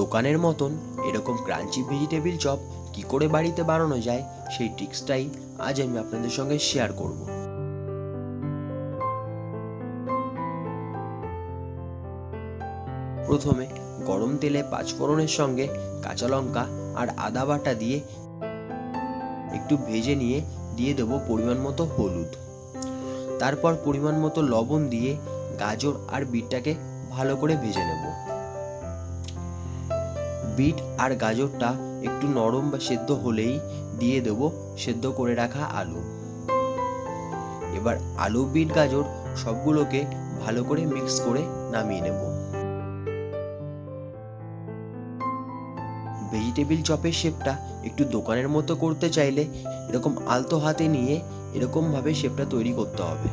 দোকানের মতন এরকম ক্রাঞ্চি ভেজিটেবিল চপ কি করে বাড়িতে বানানো যায় সেই ট্রিক্সটাই আজ আমি আপনাদের সঙ্গে শেয়ার করব। প্রথমে গরম তেলে পাঁচফোড়নের সঙ্গে কাঁচা লঙ্কা আর আদা বাটা দিয়ে একটু ভেজে নিয়ে দিয়ে দেবো পরিমাণ মতো হলুদ। তারপর পরিমাণ মতো লবণ দিয়ে গাজর আর বিটটাকে ভালো করে ভেজে নেব। বিট আর গাজরটা একটু নরম বা সেদ্ধ হলেই দিয়ে দেবো সেদ্ধ করে রাখা আলু। এবার আলু, বিট, গাজর সবগুলোকে ভালো করে মিক্স করে নামিয়ে নেব। ভেজিটেবিল চপের শেপটা একটু দোকানের মতো করতে চাইলে এরকম আলতো হাতে নিয়ে এরকমভাবে শেপটা তৈরি করতে হবে।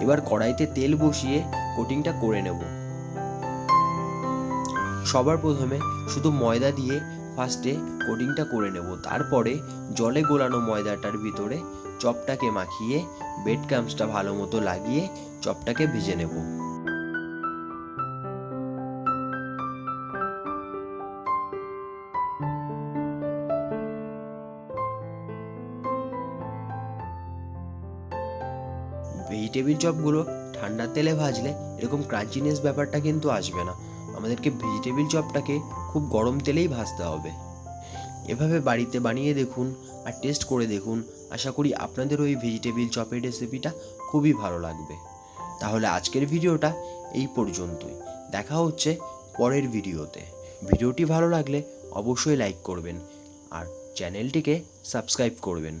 এবার কড়াইতে তেল বসিয়ে কোটিংটা করে নেব। সবার প্রথমে শুধু ময়দা দিয়ে ফার্স্টে কোটিংটা করে নেব। তারপরে জলে গোলানো ময়দাটার ভিতরে চপটাকে মাখিয়ে বেড ক্রামসটা ভালো মতো লাগিয়ে চপটাকে ভেজে নেব। ভেজিটেবিল চপগুলো ঠান্ডা তেলে ভাজলে এরকম ক্রাঞ্চিনেস ব্যাপারটা কিন্তু আসবে না। আমাদেরকে ভেজিটেবিল চপটাকে খুব গরম তেলেই ভাজতে হবে। এভাবে বাড়িতে বানিয়ে দেখুন আর টেস্ট করে দেখুন। আশা করি আপনাদের ওই ভেজিটেবিল চপের রেসিপিটা খুবই ভালো লাগবে। তাহলে আজকের ভিডিওটা এই পর্যন্তই। দেখা হচ্ছে পরের ভিডিওতে। ভিডিওটি ভালো লাগলে অবশ্যই লাইক করবেন আর চ্যানেলটিকে সাবস্ক্রাইব করবেন।